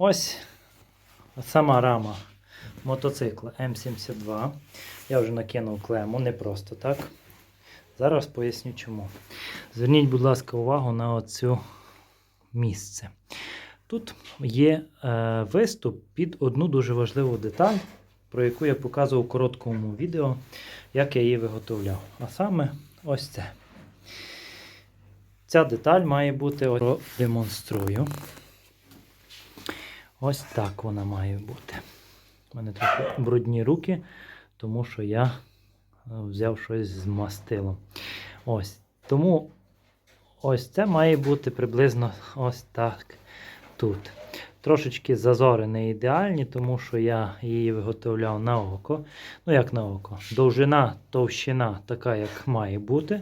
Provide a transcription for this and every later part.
Ось сама рама мотоцикла М72. Я вже накинув клему, не просто так. Зараз поясню чому. Зверніть, будь ласка, увагу на оцю місце. Тут є е, виступ під одну дуже важливу деталь, про яку я показував у короткому відео, як я її виготовляв. А саме ось це. Ця деталь має бути, ось демонструю. Ось так вона має бути. У мене трохи брудні руки, тому що я е, взяв щось з мастилом. Ось. Тому ось це має бути приблизно ось так тут. Трошечки зазори не ідеальні, тому що я її виготовляв на око. Ну, як на око. Довжина, товщина така, як має бути.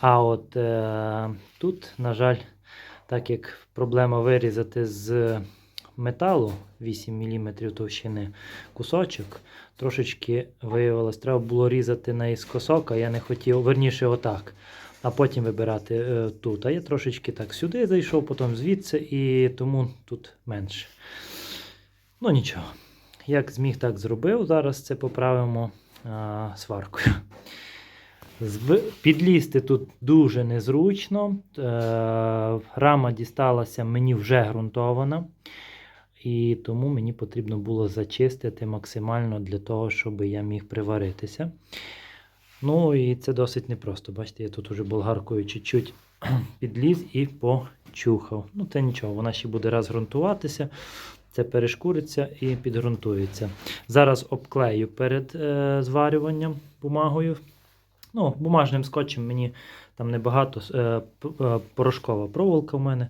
А от е, тут, на жаль, так як проблема вирізати з металу 8 мм товщини кусочок, трошечки виявилось, треба було різати наіскосок, а я не хотів, верніше отак. А потім вибирати е, тут. А я трошечки так сюди зайшов, потім звідси, і тому тут менше. Ну нічого. Як зміг, так зробив. Зараз це поправимо а, сваркою. Підлізти тут дуже незручно. Е, рама дісталася мені вже ґрунтована. І тому мені потрібно було зачистити максимально для того, щоб я міг приваритися. Ну і це досить непросто. Бачите, я тут уже болгаркою чуть-чуть підліз і почухав. Ну, це нічого, вона ще буде раз ґрунтуватися. Це перешкуриться і підґрунтується. Зараз обклею перед е, зварюванням бумагою. Ну, бумажним скотчем мені там небагато е, е, порошкова проволока в мене,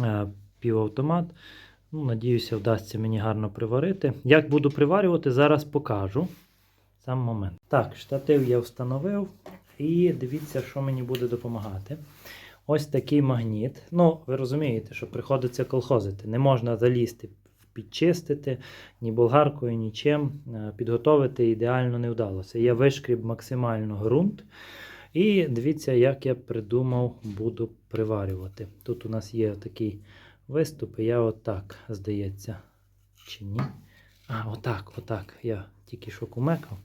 е, півавтомат. Ну, надіюся, вдасться мені гарно приварити. Як буду приварювати, зараз покажу. Сам момент. Так, штатив я встановив. І дивіться, що мені буде допомагати. Ось такий магніт. Ну, ви розумієте, що приходиться колхозити. Не можна залізти, підчистити ні болгаркою, нічим. Е, Підготовити ідеально не вдалося. Я вишкріб максимально ґрунт. І дивіться, як я придумав, буду приварювати. Тут у нас є такий виступ, і я отак, здається, чи ні? А, отак, отак. Я тільки що кумекав.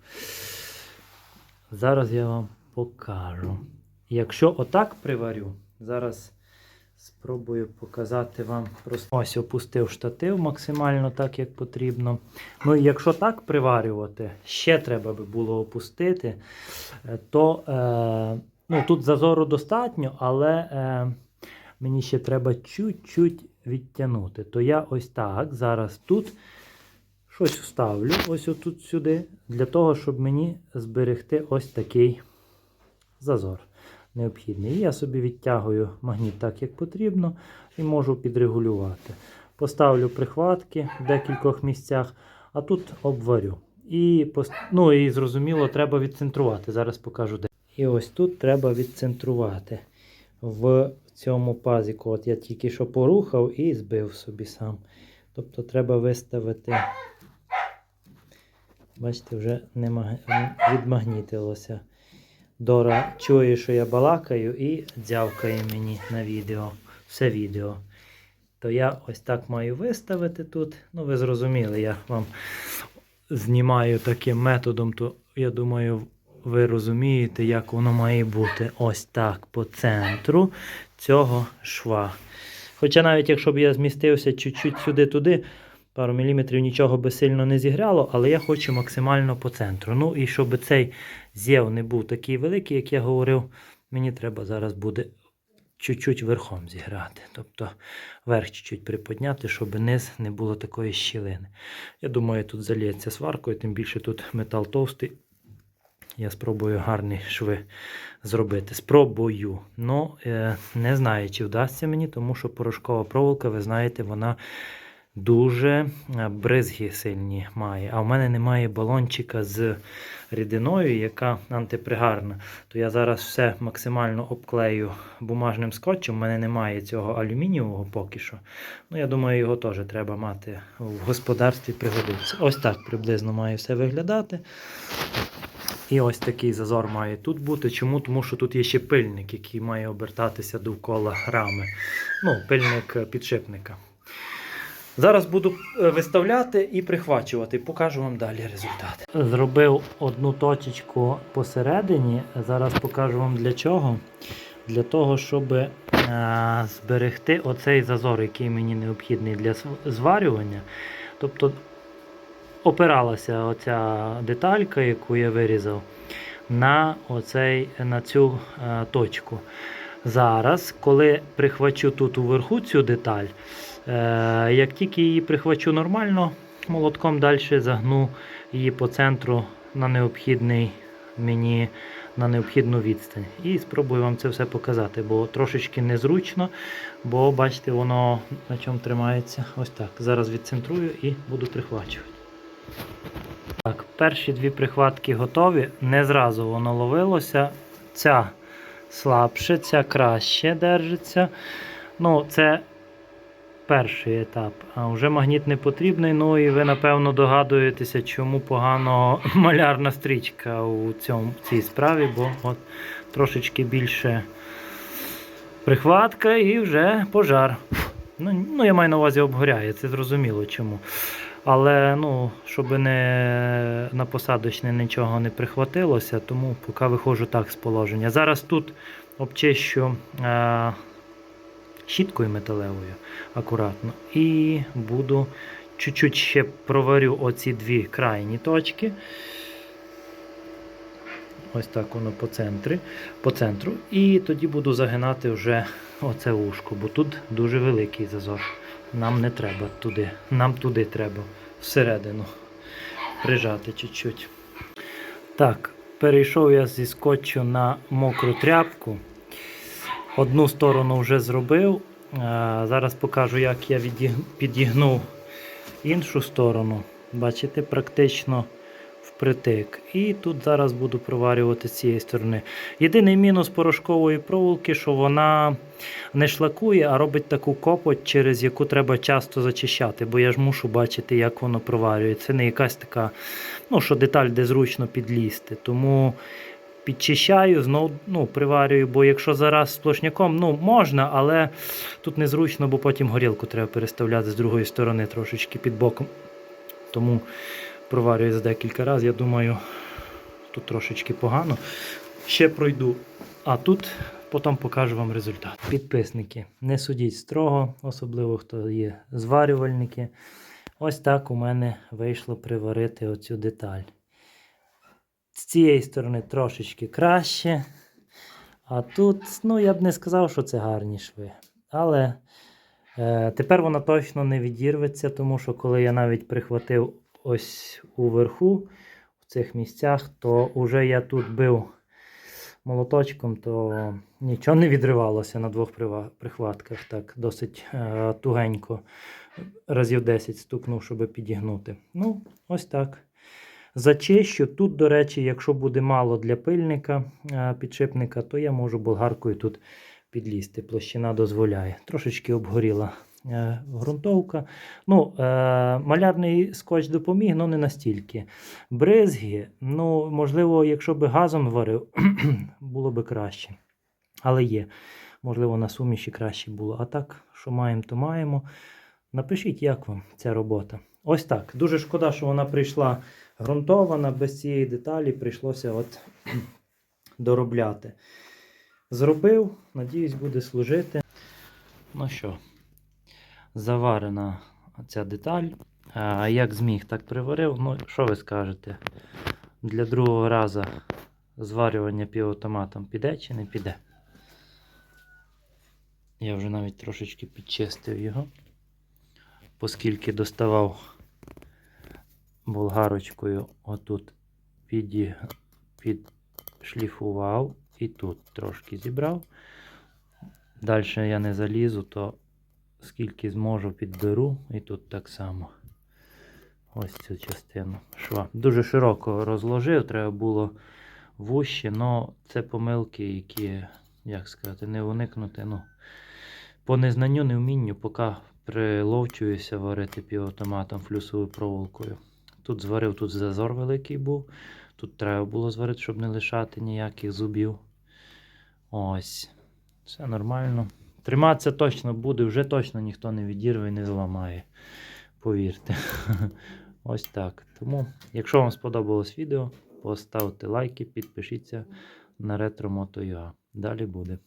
Зараз я вам покажу. Якщо отак приварю, зараз спробую показати вам просто. Ось опустив штатив максимально так, як потрібно. Ну і якщо так приварювати, ще треба би було опустити, е, то е, ну, тут зазору достатньо, але е, мені ще треба чуть-чуть відтягнути. То я ось так зараз тут щось вставлю, ось отут сюди, для того, щоб мені зберегти ось такий зазор необхідний. Я собі відтягую магніт так, як потрібно, і можу підрегулювати. Поставлю прихватки в декількох місцях, а тут обварю. І, ну, і зрозуміло, треба відцентрувати. Зараз покажу де. І ось тут треба відцентрувати. В цьому пазіку. От я тільки що порухав і збив собі сам. Тобто треба виставити. Бачите, вже не маг... відмагнітилося. Дора чує, що я балакаю, і дзявкає мені на відео. Все відео. То я ось так маю виставити тут. Ну, ви зрозуміли, я вам знімаю таким методом, то я думаю, ви розумієте, як воно має бути. Ось так по центру цього шва. Хоча навіть якщо б я змістився чуть-чуть сюди-туди, пару міліметрів нічого би сильно не зіграло, але я хочу максимально по центру. Ну і щоб цей з'єв не був такий великий, як я говорив, мені треба зараз буде чуть-чуть верхом зіграти. Тобто верх чуть-чуть приподняти, щоб низ не було такої щілини. Я думаю, тут заліється сваркою, тим більше тут метал товстий. Я спробую гарні шви зробити. Спробую. Ну, е, не знаю, чи вдасться мені, тому що порошкова проволока, ви знаєте, вона дуже е, бризги сильні має. А в мене немає балончика з рідиною, яка антипригарна. То я зараз все максимально обклею бумажним скотчем. У мене немає цього алюмінієвого поки що. Ну, я думаю, його теж треба мати в господарстві пригодиться. Ось так приблизно має все виглядати. І ось такий зазор має тут бути. Чому? Тому що тут є ще пильник, який має обертатися довкола рами. Ну, пильник е, підшипника. Зараз буду е, виставляти і прихвачувати. Покажу вам далі результат. Зробив одну точечку посередині. Зараз покажу вам для чого. Для того, щоб е, зберегти оцей зазор, який мені необхідний для зварювання. Тобто опиралася оця деталька, яку я вирізав, на, оцей, на цю е, точку. Зараз, коли прихвачу тут уверху цю деталь, е, як тільки її прихвачу нормально, молотком далі загну її по центру на необхідний мені на необхідну відстань. І спробую вам це все показати, бо трошечки незручно, бо бачите, воно на чому тримається. Ось так. Зараз відцентрую і буду прихвачувати. Так, перші дві прихватки готові. Не зразу воно ловилося. Ця слабше, ця краще держиться. Ну, це перший етап. А вже магніт не потрібний. Ну і ви, напевно, догадуєтеся, чому погано малярна стрічка у цьому, цій справі, бо от трошечки більше прихватка і вже пожар. Ну, ну, я маю на увазі обгоряє, це зрозуміло чому. Але ну, щоб не на посадочне нічого не прихватилося, тому поки виходжу так з положення. Зараз тут обчищу е, щіткою металевою акуратно. І буду чуть-чуть ще проварю оці дві крайні точки. Ось так воно по, центрі, по центру. І тоді буду загинати вже оце вушко, бо тут дуже великий зазор. Нам не треба туди. Нам туди треба всередину прижати чуть-чуть. Так, перейшов я зі скотчу на мокру тряпку. Одну сторону вже зробив. Е, Зараз покажу, як я підігнув іншу сторону. Бачите, практично впритик. І тут зараз буду проварювати з цієї сторони. Єдиний мінус порошкової проволоки, що вона не шлакує, а робить таку копоть, через яку треба часто зачищати, бо я ж мушу бачити, як воно проварюється. Це не якась така, ну, що деталь, де зручно підлізти. Тому підчищаю, знов ну, приварюю, бо якщо зараз сплошняком, ну, можна, але тут незручно, бо потім горілку треба переставляти з другої сторони трошечки під боком. Тому проварюю за декілька разів. Я думаю, тут трошечки погано. Ще пройду. А тут потім покажу вам результат. Підписники, не судіть строго, особливо хто є зварювальники. Ось так у мене вийшло приварити оцю деталь. З цієї сторони трошечки краще. А тут, ну, я б не сказав, що це гарні шви. Але е, тепер вона точно не відірветься, тому що коли я навіть прихватив ось уверху, в цих місцях, то вже я тут бив молоточком, то нічого не відривалося на двох прихватках. Так, досить е, тугенько, разів 10 стукнув, щоб підігнути. Ну, ось так. Зачищу. Тут, до речі, якщо буде мало для пильника е, підшипника, то я можу болгаркою тут підлізти. Площина дозволяє. Трошечки обгоріла ґрунтовка. Ну, е, малярний скотч допоміг, але не настільки. Бризги, ну, можливо, якщо би газом варив, було би краще. Але є. Можливо, на суміші краще було. А так, що маємо, то маємо. Напишіть, як вам ця робота. Ось так. Дуже шкода, що вона прийшла ґрунтована, без цієї деталі прийшлося от доробляти. Зробив, надіюсь, буде служити. Ну що, заварена ця деталь. А як зміг, так приварив. Ну, що ви скажете? Для другого разу зварювання півавтоматом піде чи не піде? Я вже навіть трошечки підчистив його, оскільки доставав болгарочкою отут піді... підшліфував і тут трошки зібрав. Далі я не залізу, то скільки зможу підберу, і тут так само. Ось цю частину шва. Дуже широко розложив, треба було вужче, але це помилки, які, як сказати, не уникнути. Ну, по незнанню, невмінню, поки приловчуюся варити півавтоматом флюсовою проволокою. Тут зварив, тут зазор великий був. Тут треба було зварити, щоб не лишати ніяких зубів. Ось. Все нормально. Триматися точно буде, вже точно ніхто не відірве і не зламає. Повірте. Ось так. Тому, якщо вам сподобалось відео, поставте лайки, підпишіться на RetroMoto.ua. Далі буде.